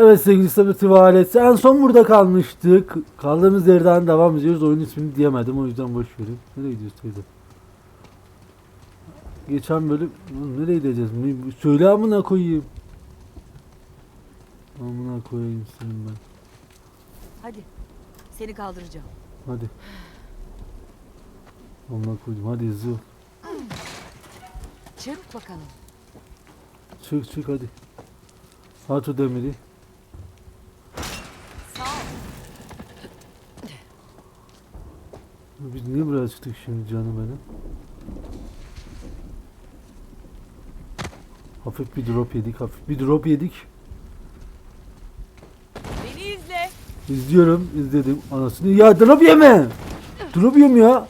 Evet sevgili Sabit Valesi en son burada kalmıştık. Kaldığımız yerden devam ediyoruz. Oyun ismini diyemedim o yüzden boş verin. Nereye gidiyoruz teyze? Geçen bölüm Lan nereye gideceğiz? Ne- Söyle amına koyayım. Amına koyayım senin ben. Hadi. Seni kaldıracağım. Hadi. Amına koyayım hadi hızlı. ol. Çık bakalım. Çık çık hadi. At o demiri. Biz niye buraya çıktık şimdi canım benim? Hafif bir drop yedik, hafif bir drop yedik. Beni izle. İzliyorum, izledim. Anasını ya drop yeme. Drop yiyorum ya.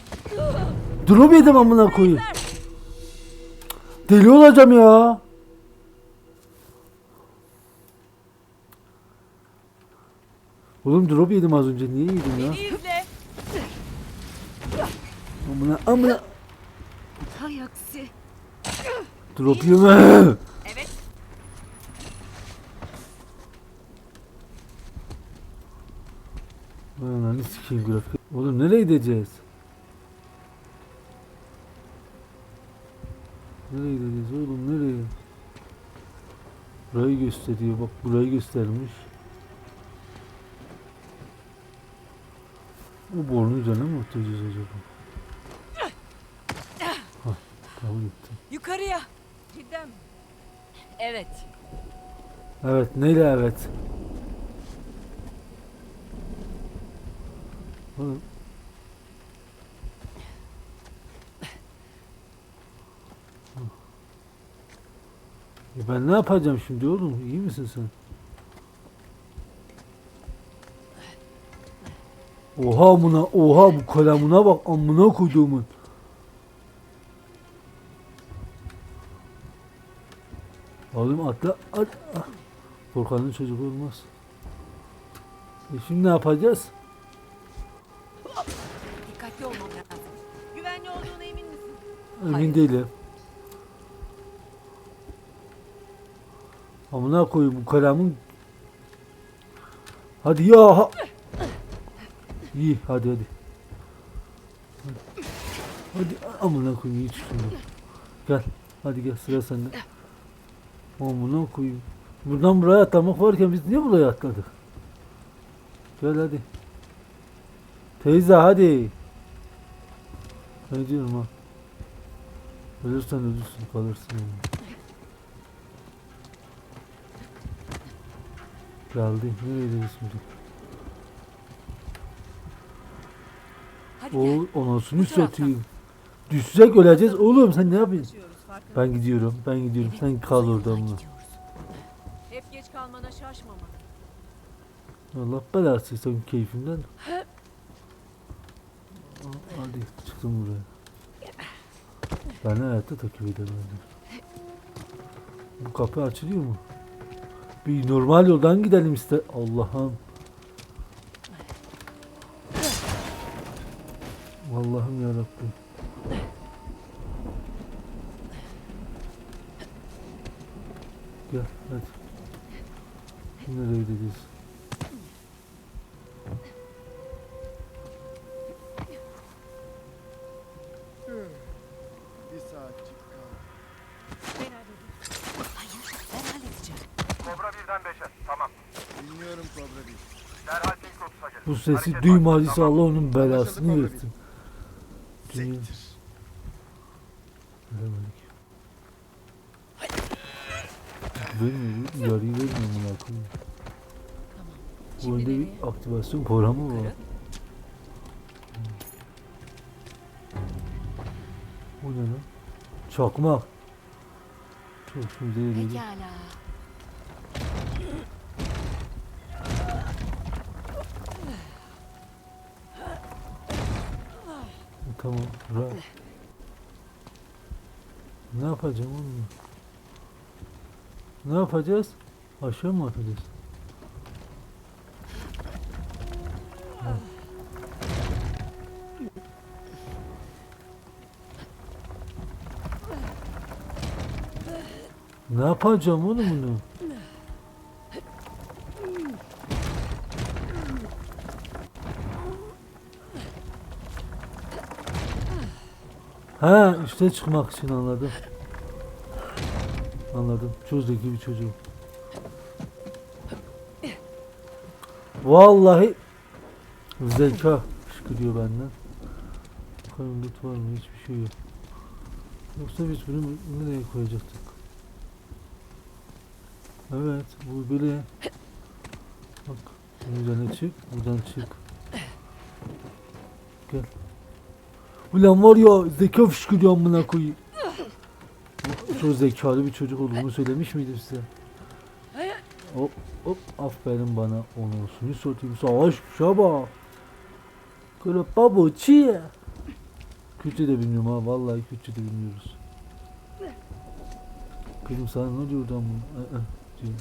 Drop yedim amına koyayım. Deli olacağım ya. Oğlum drop yedim az önce. Niye yedim ya? Amına amına. Hay aksi. Drop yeme. Evet. Ananı sikeyim grafik. Oğlum nereye gideceğiz? Nereye gideceğiz oğlum nereye? Burayı gösteriyor bak burayı göstermiş. O borunun üzerine mi oturacağız acaba? Tamam gitti. Yukarıya. Cidden mi? Evet. Evet neyle evet? Oğlum. E ben ne yapacağım şimdi oğlum? İyi misin sen? Oha amına, oha bu kalemuna bak amına koyduğumun. Oğlum atla, at, ah. Korkanın çocuk olmaz. E şimdi ne yapacağız? Dikkatli olmam lazım. Güvenli olduğuna emin misin? Emin Hayır. değilim. Amına koyayım bu kalemin. Hadi ya. Ha. İyi hadi hadi. Hadi, hadi amına koyayım iyi lan. Gel. Hadi gel sıra sende. Amına koyayım. Buradan buraya atlamak varken biz niye buraya atladık? Gel hadi. Teyze hadi. Ne diyorum ha? Ölürsen ölürsün kalırsın. Geldi. Nereye gidiyoruz şimdi? O anasını satayım. Düşsek öleceğiz. Oğlum sen ne yapıyorsun? Farkında Ben gidiyorum. Ben gidiyorum. Evet, Sen kal orada mı? Hep geç kalmana şaşmama. Allah belası sen keyfimden. Hadi çıktım buraya. Ben hayatta takip edemem. Bu kapı açılıyor mu? Bir normal yoldan gidelim iste. Allah'ım. Allah'ım yarabbim. Hadi. Nereye gideceğiz? Bir saatçik kaldı. Ben hallederim. Hayır, ben halledeceğim. Kobra birden beşe. Tamam. Dinliyorum Kobra bir. Derhal Pink Lotus'a gelin. Bu sesi Hareket duymadıysa. Allah onun belasını versin. Dünya- Sektir. Veremedik. Vermiyor, uyarıyı vermiyor buna koyayım. Tamam. Bu Şimdi önde nereye? Aktivasyon programı var. Yukarı. Bu ne lan? Çakmak. Çok güzel. Pekala. Tamam. Ra. Ne yapacağım oğlum? Ne yapacağız? Aşağı mı atacağız? Yapacağım oğlum bunu? Ha üste çıkmak için anladım. Anladım. Çok bir çocuğum. Vallahi zeka fışkırıyor benden. Bakalım loot var mı? Hiçbir şey yok. Yoksa biz bunu nereye koyacaktık? Evet, bu böyle. Bak, üzerine çık, buradan çık. Gel. Ulan var ya, zeka fışkırıyor amına koyayım. Çok zekalı bir çocuk olduğumu söylemiş miydim size? Hop hop aferin bana onu suyu satayım savaş kuşa bak. Böyle babuçi. Kürtçe de bilmiyorum ha vallahi Kürtçe de bilmiyoruz. Kızım sana ne diyor adam bu? Diyor.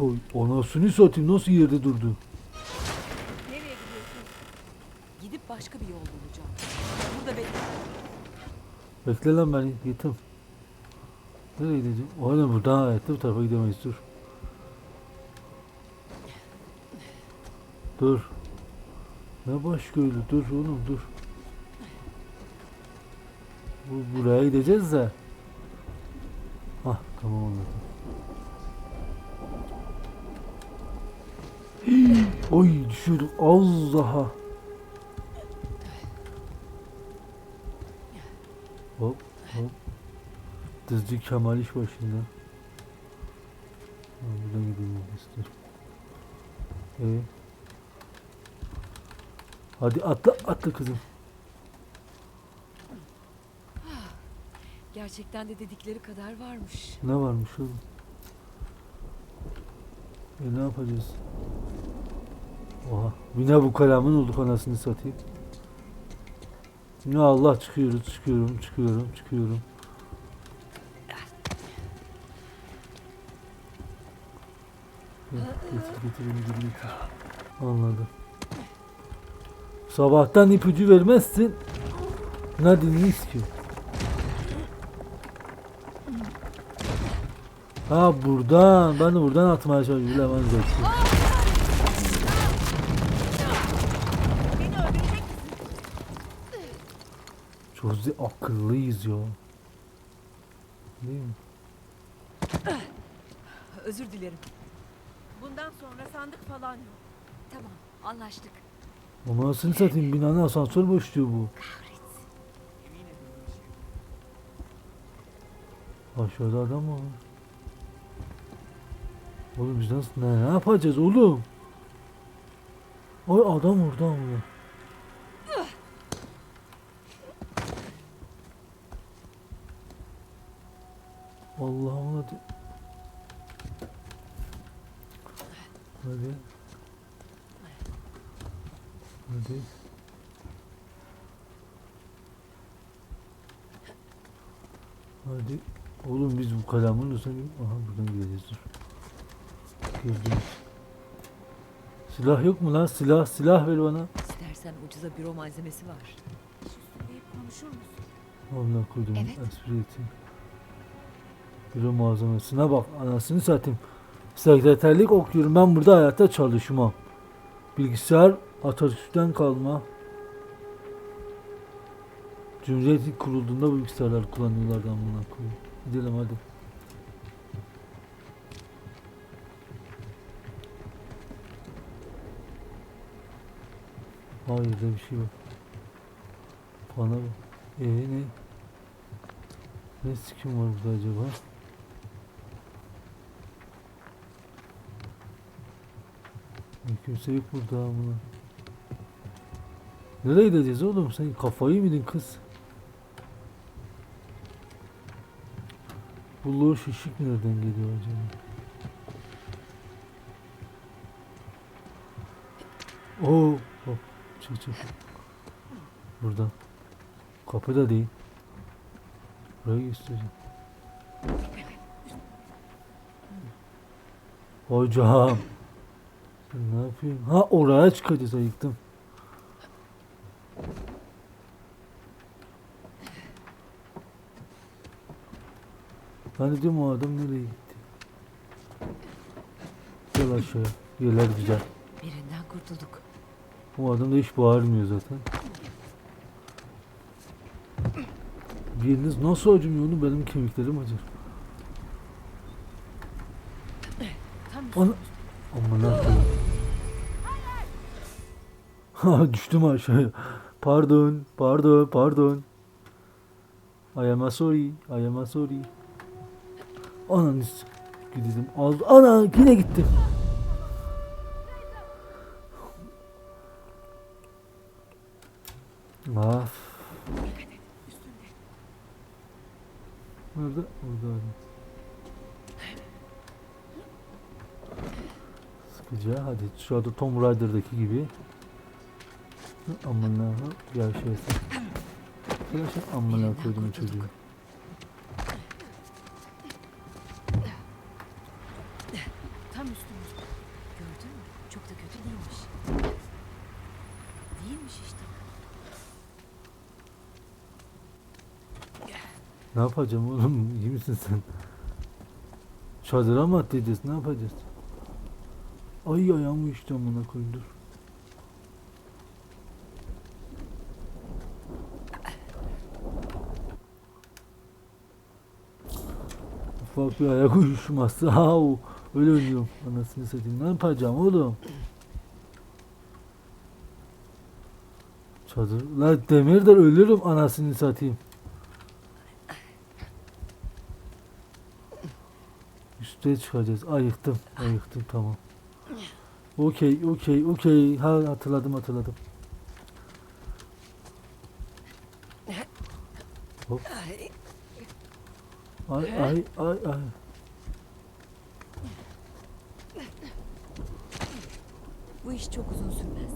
Oy, anasını satayım nasıl yerde durdu? Nereye gidiyorsun? Gidip başka bir yol bulacağım. Burada bekle. Bekle lan beni gittim. Nereye gideceğim? Oğlum buradan evet bu tarafa gidemeyiz dur. Dur. Ne baş köylü dur oğlum dur. Bu buraya gideceğiz de. Hah tamam anladım. Oy düşüyorduk az daha. Hop hop. Dızcı Kemal iş başında. Ha, Buradan gidelim ister. Ee? Hadi atla atla kızım. Gerçekten de dedikleri kadar varmış. Ne varmış oğlum? E ne yapacağız? Oha. Bina bu kalamin olduk anasını satayım. Ya Allah çıkıyoruz çıkıyorum çıkıyorum çıkıyorum. Getir getir getir getir. Anladım. Sabahtan ipucu vermezsin. Ne dinleyiz ki? Ha buradan. Ben de buradan atmaya çalışıyorum. Ulan ben zevkli. Beni öldürecek misin? Ze- akıllıyız ya. Değil mi? Özür dilerim. Bundan sonra sandık falan yok. Tamam, anlaştık. Ama nasıl satayım binanın asansör boşluğu bu. Aşağıda adam mı var? Oğlum biz nasıl ne, ne yapacağız oğlum? Ay adam orada mı? Allah'ım hadi. Hadi. Hadi. Hadi. Oğlum biz bu kalamın üstüne Aha buradan gideceğiz dur. Girdim. Silah yok mu lan? Silah, silah ver bana. İstersen ucuza büro malzemesi var. Konuşur musun? Onunla koydum. Evet. Espri ettim. Büro malzemesine bak. Anasını satayım. Sekreterlik okuyorum. Ben burada hayatta çalışmam. Bilgisayar Atatürk'ten kalma. Cumhuriyet ilk kurulduğunda bilgisayarlar kullanıyorlardı amına koyayım. Gidelim hadi. Hayır öyle bir şey yok. Bana bak. Ee ne? Ne sikim var burada acaba? Kimse yok burada amına. Nereye gideceğiz oğlum? Sen kafayı mı yedin kız? Bu loş ışık nereden geliyor acaba? Oo, bak çık çık. Buradan. Kapı da değil. Burayı göstereceğim. Hocam. Ne yapıyorsun? Ha oraya çıkacağız ayıktım. Ben de diyorum o adam nereye gitti? Gel aşağıya. Yerler güzel. Birinden kurtulduk. O adam da hiç bağırmıyor zaten. Biriniz nasıl acımıyor onu benim kemiklerim acır. Tam düştüm aşağıya. Pardon, pardon, pardon. I am sorry, I am sorry. Ananı gidelim. Az ana yine gitti. Af. Nerede? Orada. Sıkıcı. Hadi şu anda Tomb Raider'daki gibi. Amına şöyle. Arkadaşlar amına koydum çocuğu. Tam üstümüzde. Gördün mü? Çok da kötü değilmiş. Değilmiş işte. Ne yapacağım oğlum? İyi misin sen? Çadıra mı atlayacağız? Ne yapacağız? Ay ayağım uyuştu amına koyayım uyuşması. Ha o. Öyle ölüyorum. Anasını satayım. Ne yapacağım oğlum? Çadır. La demirden ölürüm anasını satayım. Üste çıkacağız. Ayıktım. Ayıktım tamam. Okey, okey, okey. Ha hatırladım, hatırladım. Hop. Ay ay ay ay. Bu iş çok uzun sürmez.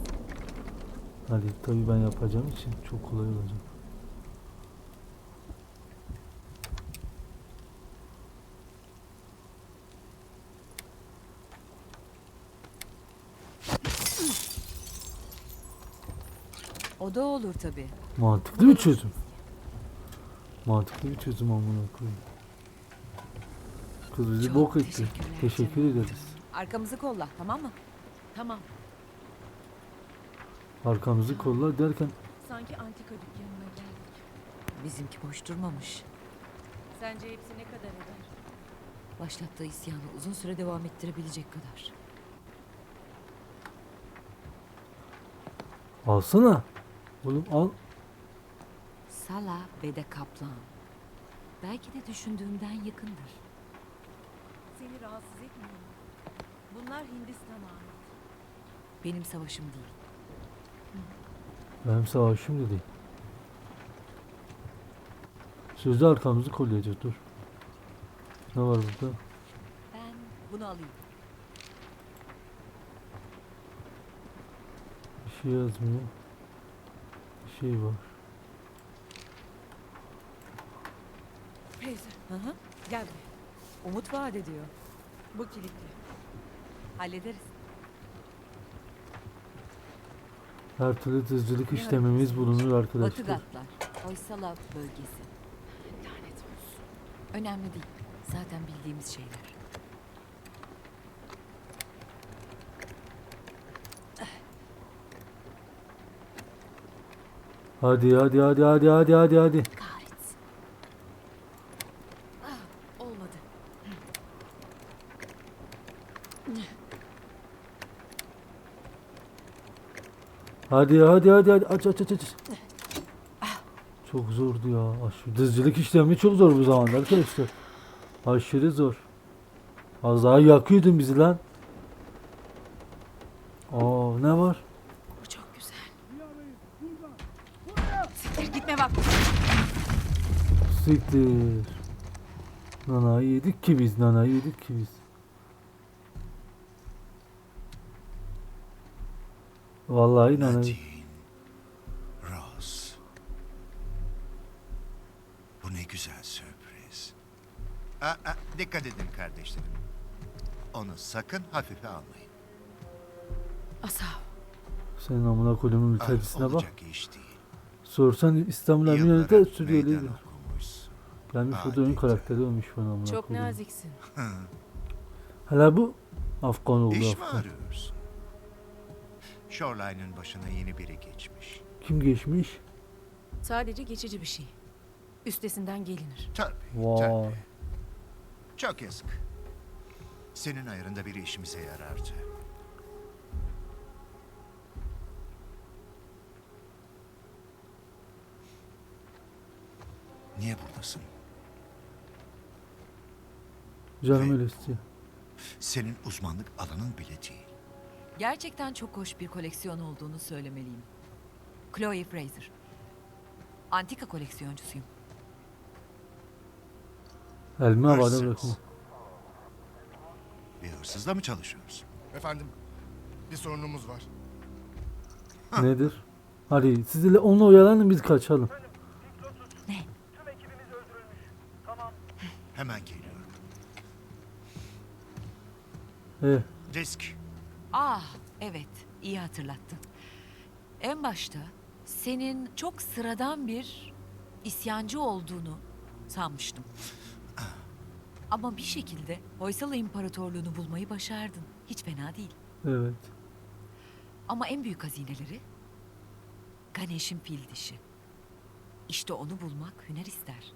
Hadi tabii ben yapacağım için çok kolay olacak. O da olur tabii. Mantıklı bir çözüm. Mantıklı bir çözüm amına koyayım. Kız bizi Çok bok etti. teşekkürler Teşekkür canım. ederiz. Arkamızı kolla tamam mı? Tamam. Arkamızı kolla derken Sanki antika dükkanına geldik. Bizimki boş durmamış. Sence hepsi ne kadar eder? Başlattığı isyanı uzun süre devam ettirebilecek kadar. alsana. Oğlum al. Sala ve de kaplan. Belki de düşündüğümden yakındır. Seni rahatsız etmiyor mu? Bunlar Hindistan'a ait. Benim savaşım değil. Benim savaşım da değil. Sözde arkamızı kollayacağız dur. Ne var burada? Ben bunu alayım. Bir şey yazmıyor. Bir şey var. Teyze Hı hı. gel buraya. Umut vaat ediyor. Bu kilitli. Hallederiz. Her türlü hızcılık işlemimiz bulunur Batı arkadaşlar. Gatlar. Hoysala bölgesi. Lanet olsun. Önemli değil. Zaten bildiğimiz şeyler. Hadi hadi hadi hadi hadi hadi hadi. Kahretsin. Ah, olmadı. Hadi hadi hadi hadi aç aç aç aç. Çok zordu ya. Aşırı dızcılık işlemi çok zor bu zamanda arkadaşlar. Aşırı zor. Az daha yakıyordun bizi lan. Aa ne var? Bu çok güzel. Siktir gitme bak. Siktir. Nanayı yedik ki biz, nanayı yedik ki biz. Vallahi. Nadine. Ross. Bu ne güzel sürpriz. Aa, aa, dikkat edin kardeşlerim. Onu sakın hafife almayın. Asav. Senin amına koyduğumun Ah, ülkesine bak. olacak iş değil. Sorsan İstanbul Yıllar Eminönü'nde meydan okumuşsun. Gelmiş burada oyun karakteri olmuş bana amına Çok koyduğum. naziksin. Hala bu Afgan oldu İş mi Afgan. arıyorsun? Shoreline'ın başına yeni biri geçmiş. Kim geçmiş? Sadece geçici bir şey. Üstesinden gelinir. Tabii, Vay. tabii. Çok yazık. Senin ayarında biri işimize yarardı. Niye buradasın? Canım öyle istiyor. Senin uzmanlık alanın bile değil. Gerçekten çok hoş bir koleksiyon olduğunu söylemeliyim. Chloe Fraser. Antika koleksiyoncusuyum. Elmi havada bırakma. Bir hırsızla mı çalışıyoruz? Efendim, bir sorunumuz var. Nedir? Hadi siz onunla oyalanın biz kaçalım. Hemen geliyorum. Eh, Risk. Ah, evet, iyi hatırlattın. En başta senin çok sıradan bir isyancı olduğunu sanmıştım. Ama bir şekilde Hoysala İmparatorluğunu bulmayı başardın. Hiç fena değil. evet. Ama en büyük hazineleri Ganesh'in fil dişi. İşte onu bulmak hüner ister.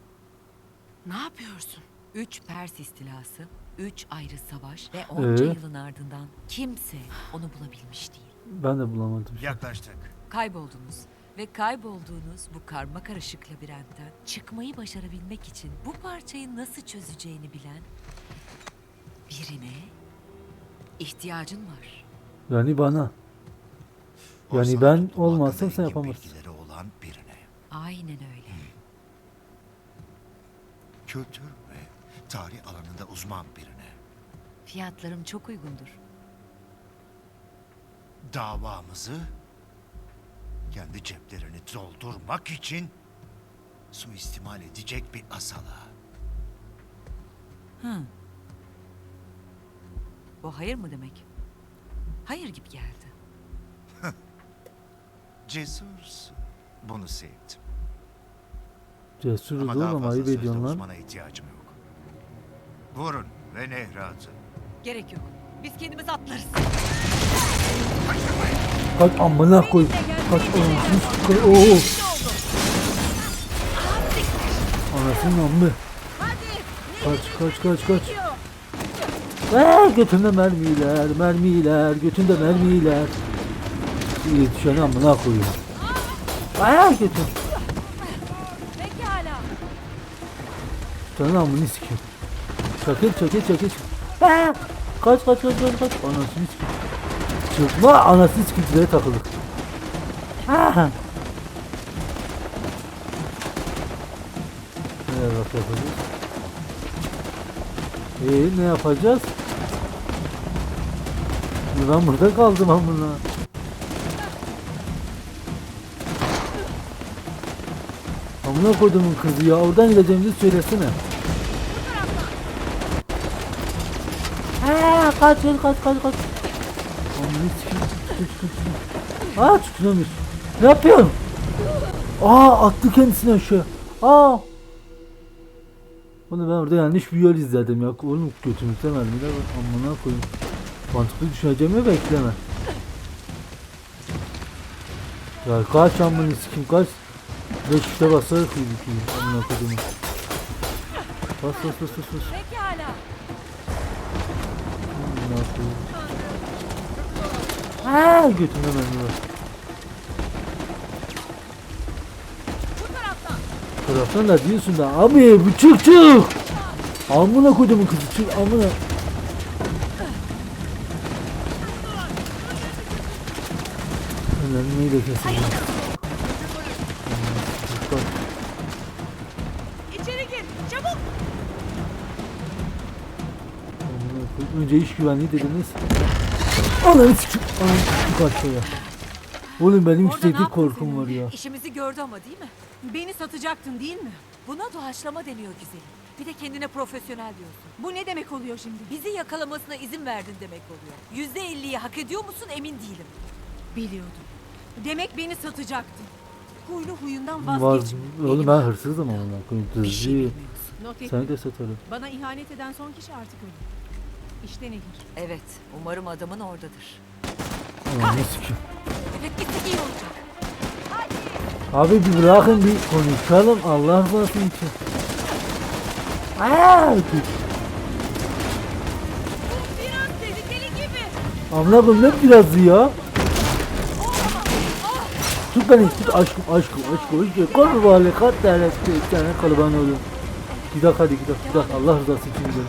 Ne yapıyorsun? Üç Pers istilası, üç ayrı savaş ve onca Ee? yılın ardından kimse onu bulabilmiş değil. Ben de bulamadım. Yaklaştık. Kayboldunuz ve kaybolduğunuz bu karma karışık labirentten çıkmayı başarabilmek için bu parçayı nasıl çözeceğini bilen birine ihtiyacın var. Yani bana. Yani sana ben toplum olmazsam hakkında sen engin yapamazsın. bilgileri olan birine. Aynen öyle. Kültür ve tarih alanında uzman birine. Fiyatlarım çok uygundur. Davamızı kendi ceplerini doldurmak için suistimal edecek bir asala. Hı. Bu hayır mı demek? Hayır gibi geldi. Cesursun. Bunu sevdim. Cesuruz Ama daha oğlum fazla ayıp sözde ediyorsun lan. uzmana ihtiyacım yok. Vurun ve nehre atın. Gerek yok. Biz kendimiz atlarız. Kaç amına koy. Kaç anasını sıkı. Oo. Anasının ammı. Kaç kaç kaç kaç. Eee götünde mermiler, mermiler, götünde mermiler. Yetişeni amına koyuyor. Eee götün. Pekala. Senin amını sikeyim. Çakıl çakıl çakıl. Eee. Kaç kaç kaç kaç kaç. Anasını sikeyim. Çıkma anasını size takıldık. Ha. Ne yapacağız? Ee ne yapacağız? Ben burada kaldım amına. Amına koyduğumun kızı ya oradan gideceğimizi söylesene. Ha kaç kaç kaç kaç kaç. Amına sikeyim. Aa tutunamıyor. Ne yapıyorsun? Aa attı kendisini aşağı. Aa. Onu ben orada yanlış bir yol izledim ya. Oğlum götümüzde mermiler var. Amına koyayım. Mantıklı düşüneceğimi bekleme. Ya kaç amına sikim kaç. Beş işte basarak yedik. Amına koyduğumu. Bas bas bas bas bas. Aa götümde. Bu taraftan. Da diyorsun da abi bu çık çık. Amına koyduğumun kızı çık amına. Önemli neyle kesin. Önce iş güvenliği dediniz. Ananı sikim. Ananı sikim aşağıya. Oğlum benim Orada ne yükseklik yaptın korkum senin? var ya. İşimizi gördü ama değil mi? Beni satacaktın değil mi? Buna doğaçlama deniyor güzelim. Bir de kendine profesyonel diyorsun. Bu ne demek oluyor şimdi? Bizi yakalamasına izin verdin demek oluyor. Yüzde elliyi hak ediyor musun emin değilim. Biliyordum. Demek beni satacaktın. Huylu huyundan Vaz, vazgeçme. oğlum ben hırsızım koyayım. Bir şey bilmiyorsun. Not et. Seni de satarım. Bana ihanet eden son kişi artık öldü. İşte nehir. Evet, umarım adamın oradadır. Ulan ne sikim. Evet, gittik iyi olacak. Abi bir bırakın bir konuşalım Allah razı için. Aa, Biraz tehlikeli gibi. Amına koyayım ne biraz ya? Tut beni tut aşkım aşkım aşkım aşkım Kol vali kat tane tane kalıban oluyor. Gidak hadi gidak gidak Allah rızası için gidelim.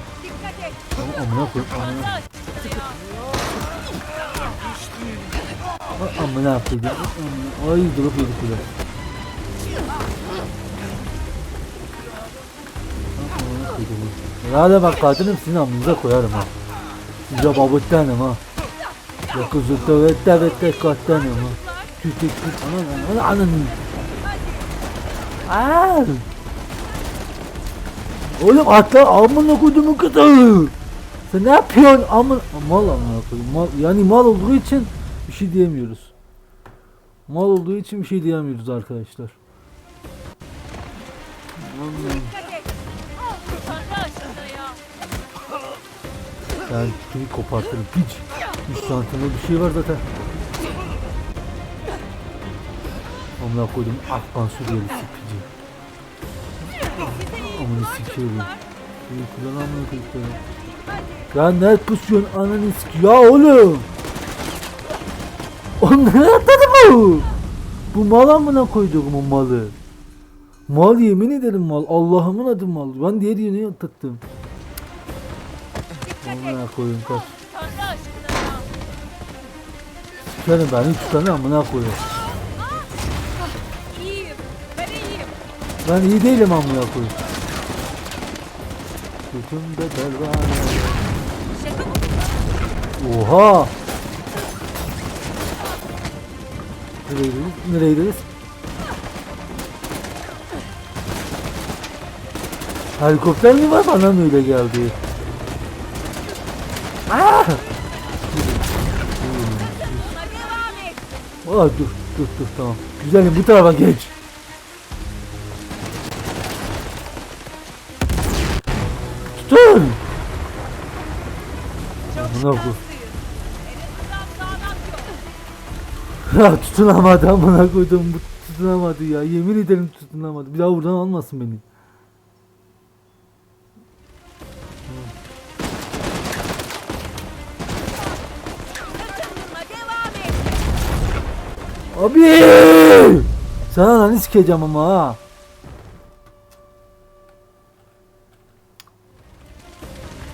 Amına koyayım amına. Amına koyayım. Ay durup yedik bile. Ya bak katilim sizin amınıza koyarım ha. Size babuttanım ha. Ya kızı tövette vette kattanım ha. Tüt tüt anan anan anan. Aa! Oğlum atla amına koyduğumun kızı. Sen ne yapıyorsun? Amın mal amına koyayım. Mal, yani mal olduğu için bir şey diyemiyoruz. Mal olduğu için bir şey diyemiyoruz arkadaşlar. Vallahi. Dikkat et. Tanrı aşkına ya. Ben kimi kopartırım piç. 3 santimde bir şey var zaten. Amına koydum Afgan Suriyeli sikici. Amına sikeyim. İyi kullan amına Ya ne kısıyorsun ananı ya oğlum. Nereye atladı bu? Bu mal amına koyduğum malı. Mal yemin ederim mal. Allah'ımın adı mal. Ben diğer yöne atlattım. Amına koyayım kaç. Sikerim ben üç tane amına koyayım. İyiyim. Ben iyi değilim amına koyayım. Götümde pervane. Oha! Nereye gidiyoruz? Helikopter mi var bana mı öyle geldi? Ah! Aa, dur dur dur tamam. Güzelim bu tarafa geç. Amına. Ya tutunamadı amına koydum bu tutunamadı ya yemin ederim tutunamadı bir daha buradan almasın beni. Abi! Sana lan sikeceğim ama ha.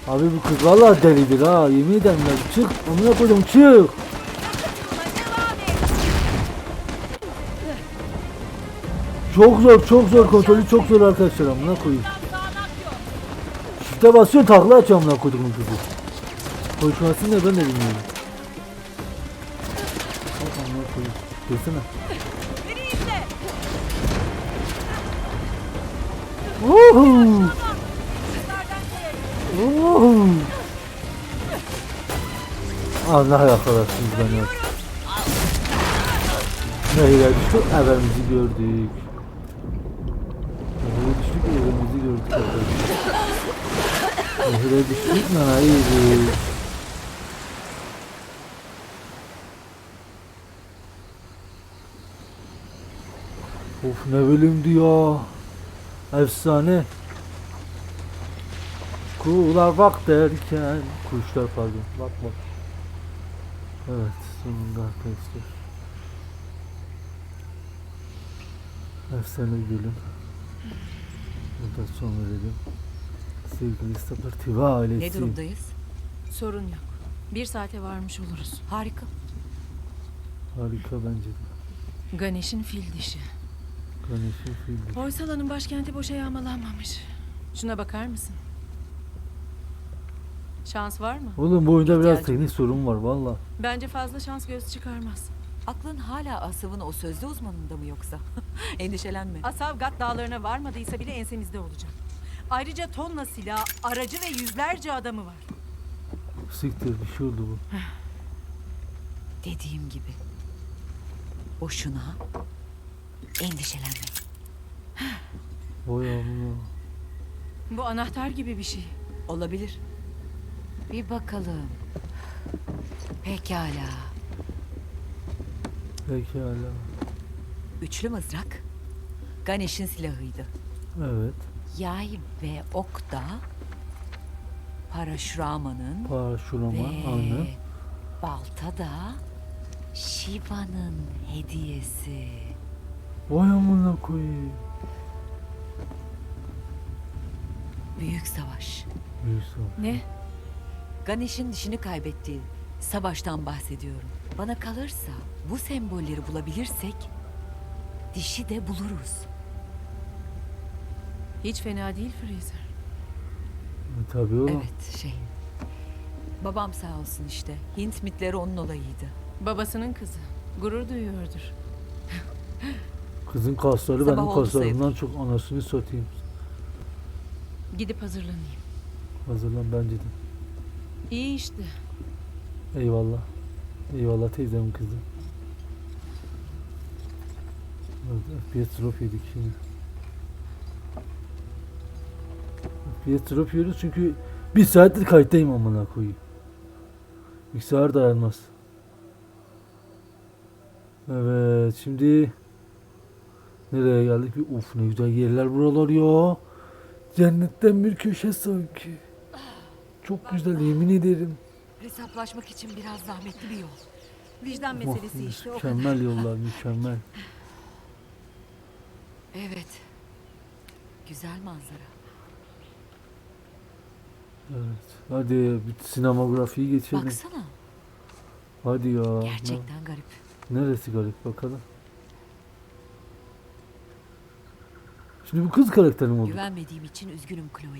Abi bu kız vallahi delidir ha yemin ederim ya çık amına koydum çık. Çok zor çok zor kontrolü çok zor arkadaşlar amına koyayım. Şifte basıyor takla atıyor amına koydum bu kızı. Konuşmasını da ben de bilmiyorum. Bak amına koyayım. Desene. Woohoo! Allah yakalarsınız beni. Nehire düştük, evimizi gördük. Nehire düştük, evimizi gördük arkadaşlar. Nehire düştük, nanayı yedik. Of ne bölümdü ya. Efsane. Kuğular bak derken Kuşlar pardon bak bak Evet sonunda arkadaşlar Efsane bölüm Burada son verelim Sevgili Stopper TV ailesi Ne durumdayız? Sorun yok. Bir saate varmış oluruz. Harika. Harika bence de Ganesh'in fil dişi. Ganesh'in filmi Hoysala'nın başkenti boşa yağmalanmamış. Şuna bakar mısın? Şans var mı? Oğlum bu oyunda biraz İhtiyacım teknik sorun var valla Bence fazla şans göz çıkarmaz. Aklın hala Asav'ın o sözlü uzmanında mı yoksa? Endişelenme. Asavgat dağlarına varmadıysa bile ensemizde olacak. Ayrıca tonla silah, aracı ve yüzlerce adamı var. Siktir bir şey oldu bu Dediğim gibi. Boşuna endişelenme. Vay amına Bu anahtar gibi bir şey. Olabilir. Bir bakalım. Pekala. Pekala. Üçlü mızrak Ganesh'in silahıydı. Evet. Yay ve ok da Parashrama'nın Parşurama ve aynı. balta da Shiva'nın hediyesi. Vay amına koyayım. Büyük savaş. Büyük savaş. Ne? Ganesh'in dişini kaybettiği savaştan bahsediyorum. Bana kalırsa bu sembolleri bulabilirsek dişi de buluruz. Hiç fena değil Fraser. E, tabii oğlum. Evet şey. Babam sağ olsun işte. Hint mitleri onun olayıydı. Babasının kızı. Gurur duyuyordur. Kızın kasları Sabah benim kaslarımdan çok anasını satayım. Gidip hazırlanayım. Hazırlan bence de. İyi işte. Eyvallah. Eyvallah teyzemin kızı. FPS drop yedik şimdi. FPS drop yiyoruz çünkü bir saattir kayıttayım amına koyayım. Bilgisayar dayanmaz. Evet şimdi nereye geldik? Uf ne güzel yerler buralar ya. Cennetten bir köşe sanki. Çok güzel yemin ederim. Hesaplaşmak için biraz zahmetli bir yol. Vicdan Oh, meselesi işte o kadar. mükemmel yollar mükemmel. Evet. Güzel manzara. Evet. Hadi bir sinemagrafiyi geçelim. Baksana. Hadi ya. Gerçekten garip. Ne- Neresi garip bakalım. Şimdi bu kız karakteri mi oldu? Güvenmediğim için üzgünüm Chloe.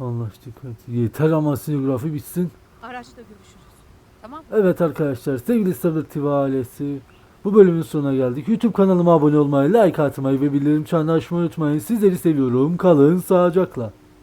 Anlaştık. Yeter ama sinemagrafi bitsin. Araçta görüşürüz. Tamam. Evet arkadaşlar sevgili Sabır TV ailesi. Bu bölümün sonuna geldik. YouTube kanalıma abone olmayı, like atmayı ve bildirim çanını açmayı unutmayın. Sizleri seviyorum. Kalın sağlıcakla.